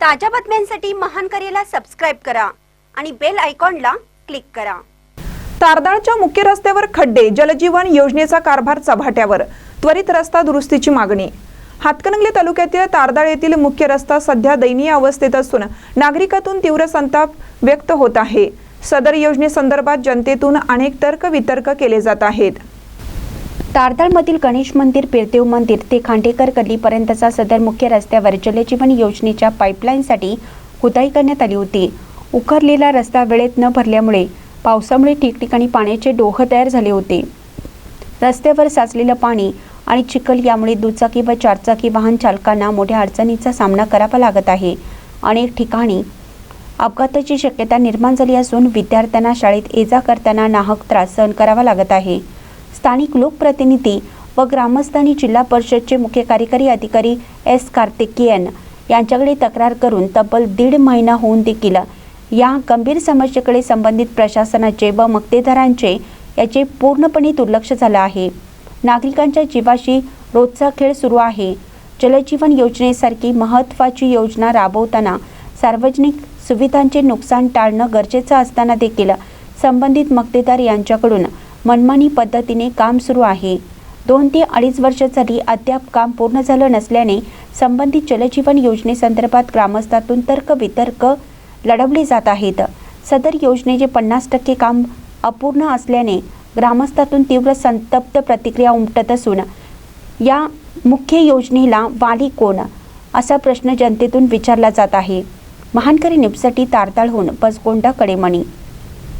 ताज्या बातम्यांसाठी महान करेला सबस्क्राईब करा आणि बेल आयकॉनला क्लिक करा. तारदाळच्या मुख्य रस्त्यावर खड्डे जलजीवन योजनेचा कारभार चव्हाट्यावर. त्वरित रस्ता दुरुस्तीची मागणी. हातकणंगले तालुक्यातील तारदाळ येथील मुख्य रस्ता सध्या दयनीय अवस्थेत असून नागरिकातून तीव्र संताप व्यक्त होत आहे. सदर योजनेसंदर्भात जनतेतून अनेक तर्क वितर्क केले जात आहेत. तारदाळमधील गणेश मंदिर पिरदेव मंदिर ते खांडेकर गल्लीपर्यंतचा सदर मुख्य रस्त्यावर जलजीवन योजनेच्या पाईपलाईनसाठी खुदाई करण्यात आली होती. उखरलेला रस्ता वेळेत न भरल्यामुळे पावसामुळे ठिकठिकाणी पाण्याचे डोह तयार झाले होते. रस्त्यावर साचलेलं पाणी आणि चिखल यामुळे दुचाकी व चारचाकी वाहन चालकांना मोठ्या अडचणीचा सामना करावा लागत आहे. अनेक ठिकाणी अपघाताची शक्यता निर्माण झाली असून विद्यार्थ्यांना शाळेत ये जा करताना नाहक त्रास सहन करावा लागत आहे. स्थानिक लोकप्रतिनिधी व ग्रामस्थांनी जिल्हा परिषदचे मुख्य कार्यकारी अधिकारी एस कार्तिकेयन यांच्याकडे तक्रार करून तब्बल दीड महिना होऊन देखील या गंभीर समस्येकडे संबंधित प्रशासनाचे व मक्तेदारांचे याचे पूर्णपणे दुर्लक्ष झालं आहे. नागरिकांच्या जीवाशी रोजचा खेळ सुरू आहे. जलजीवन योजनेसारखी महत्त्वाची योजना राबवताना सार्वजनिक सुविधांचे नुकसान टाळणं गरजेचं असताना देखील संबंधित मक्तेदार यांच्याकडून मनमानी पद्धतीने काम सुरू आहे. दोन ते अडीच वर्ष झाली अद्याप काम पूर्ण झालं नसल्याने संबंधित जलजीवन योजनेसंदर्भात ग्रामस्थातून तर्क वितर्क लढवले जात आहेत. सदर योजनेचे पन्नास टक्के काम अपूर्ण असल्याने ग्रामस्थातून तीव्र संतप्त प्रतिक्रिया उमटत असून या मुख्य योजनेला वाली कोण? असा प्रश्न जनतेतून विचारला जात आहे. महानकरी न्यूजसाठी तारताळहून बसगोंडा कडेमणी.